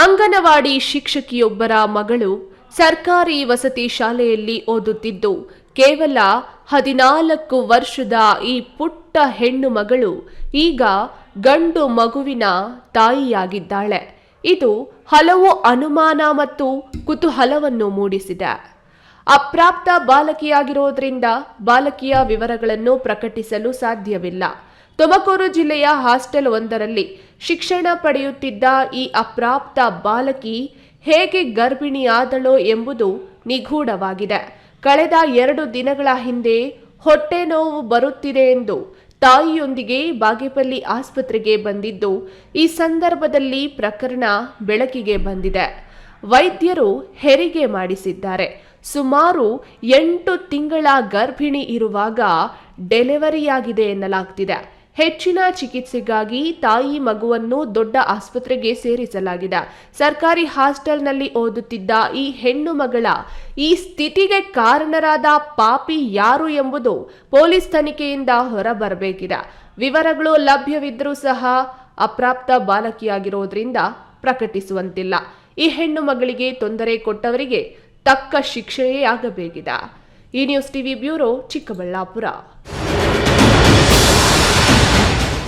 ಅಂಗನವಾಡಿ ಶಿಕ್ಷಕಿಯೊಬ್ಬರ ಮಗಳು ಸರ್ಕಾರಿ ವಸತಿ ಶಾಲೆಯಲ್ಲಿ ಓದುತ್ತಿದ್ದು, ಕೇವಲ ಹದಿನಾಲ್ಕು ವರ್ಷದ ಈ ಪುಟ್ಟ ಹೆಣ್ಣು ಮಗಳು ಈಗ ಗಂಡು ಮಗುವಿನ ತಾಯಿಯಾಗಿದ್ದಾಳೆ. ಇದು ಹಲವು ಅನುಮಾನ ಮತ್ತು ಕುತೂಹಲವನ್ನು ಮೂಡಿಸಿದೆ. ಅಪ್ರಾಪ್ತ ಬಾಲಕಿಯಾಗಿರೋದ್ರಿಂದ ಬಾಲಕಿಯ ವಿವರಗಳನ್ನು ಪ್ರಕಟಿಸಲು ಸಾಧ್ಯವಿಲ್ಲ. ತುಮಕೂರು ಜಿಲ್ಲೆಯ ಹಾಸ್ಟೆಲ್ ಒಂದರಲ್ಲಿ ಶಿಕ್ಷಣ ಪಡೆಯುತ್ತಿದ್ದ ಈ ಅಪ್ರಾಪ್ತ ಬಾಲಕಿ ಹೇಗೆ ಗರ್ಭಿಣಿಯಾದಳೋ ಎಂಬುದು ನಿಗೂಢವಾಗಿದೆ. ಕಳೆದ ಎರಡು ದಿನಗಳ ಹಿಂದೆ ಹೊಟ್ಟೆ ನೋವು ಬರುತ್ತಿದೆ ಎಂದು ತಾಯಿಯೊಂದಿಗೆ ಬಾಗೇಪಲ್ಲಿ ಆಸ್ಪತ್ರೆಗೆ ಬಂದಿದ್ದು, ಈ ಸಂದರ್ಭದಲ್ಲಿ ಪ್ರಕರಣ ಬೆಳಕಿಗೆ ಬಂದಿದೆ. ವೈದ್ಯರು ಹೆರಿಗೆ ಮಾಡಿಸಿದ್ದಾರೆ. ಸುಮಾರು ಎಂಟು ತಿಂಗಳ ಗರ್ಭಿಣಿ ಇರುವಾಗ ಡೆಲಿವರಿಯಾಗಿದೆ ಎನ್ನಲಾಗ್ತಿದೆ. ಹೆಚ್ಚಿನ ಚಿಕಿತ್ಸೆಗಾಗಿ ತಾಯಿ ಮಗುವನ್ನು ದೊಡ್ಡ ಆಸ್ಪತ್ರೆಗೆ ಸೇರಿಸಲಾಗಿದೆ. ಸರ್ಕಾರಿ ಹಾಸ್ಟೆಲ್ನಲ್ಲಿ ಓದುತ್ತಿದ್ದ ಈ ಹೆಣ್ಣು ಮಗಳ ಈ ಸ್ಥಿತಿಗೆ ಕಾರಣರಾದ ಪಾಪಿ ಯಾರು ಎಂಬುದು ಪೊಲೀಸ್ ತನಿಖೆಯಿಂದ ಹೊರಬರಬೇಕಿದೆ. ವಿವರಗಳು ಲಭ್ಯವಿದ್ದರೂ ಸಹ ಅಪ್ರಾಪ್ತ ಬಾಲಕಿಯಾಗಿರೋದ್ರಿಂದ ಪ್ರಕಟಿಸುವಂತಿಲ್ಲ. ಈ ಹೆಣ್ಣು ಮಗಳಿಗೆ ತೊಂದರೆ ಕೊಟ್ಟವರಿಗೆ ತಕ್ಕ ಶಿಕ್ಷೆಯೇ ಆಗಬೇಕಿದೆ. ಈ ನ್ಯೂಸ್ ಟಿವಿ ಬ್ಯೂರೋ ಚಿಕ್ಕಬಳ್ಳಾಪುರ.